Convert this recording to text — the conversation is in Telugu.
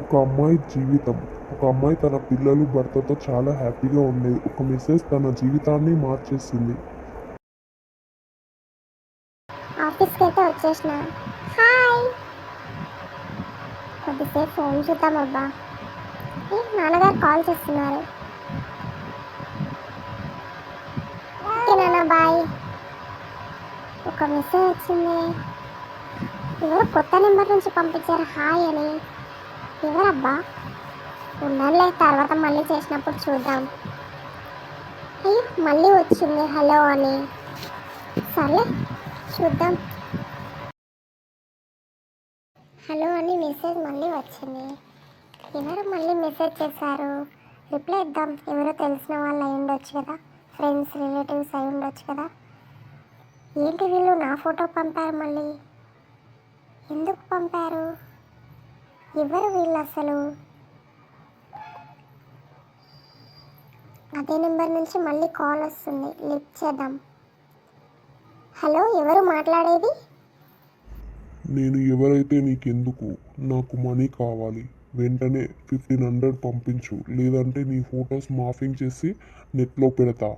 ఒక అమ్మాయి జీవితం. ఒక అమ్మాయి తన పిల్లలు భర్తతో చాలా హ్యాపీగా ఉండేది. ఒక మిస్సెస్ తన జీవితాన్ని మార్చేసింది. ఆఫీస్కి అయితే వచ్చేసిన. హాయ్. కొద్దిసేపు ఫోన్ చూద్దాం అబ్బా. నాన్నగారు కాల్ చేస్తున్నారు. నాన్న బాయ్. ఒక మెసేజ్ వచ్చింది. ఎవరు కొత్త నెంబర్ నుంచి పంపించారు. హాయ్ అని. ఎవరబ్బా ఉండాలే తర్వాత మళ్ళీ చేసినప్పుడు చూద్దాం. అయ్యో మళ్ళీ వచ్చింది. హలో అని. సరే చూద్దాం. హలో అని మెసేజ్ మళ్ళీ వచ్చింది. ఎవరు మళ్ళీ మెసేజ్ చేశారు. రిప్లై ఇద్దాం. ఎవరో తెలిసిన వాళ్ళు అయి ఉండొచ్చు కదా. ఫ్రెండ్స్ రిలేటివ్స్ అయి ఉండొచ్చు కదా. ఏంటి వీళ్ళు నా ఫోటో పంపారు మళ్ళీ? ఎందుకు పంపారు? ఎవరు వీళ్ళు అసలు? అదే నెంబర్ నుంచి మళ్ళీ కాల్ వస్తుంది. లిఫ్ట్ చేద్దాం. హలో ఎవరు మాట్లాడేది? నేను ఎవరైతే నీకెందుకు నాకు మనీ కావాలి. వెంటనే ఫిఫ్టీన్ హండ్రెడ్ పంపించు. లేదంటే నీ ఫొటోస్ మాఫింగ్ చేసి నెట్లో పెడతా.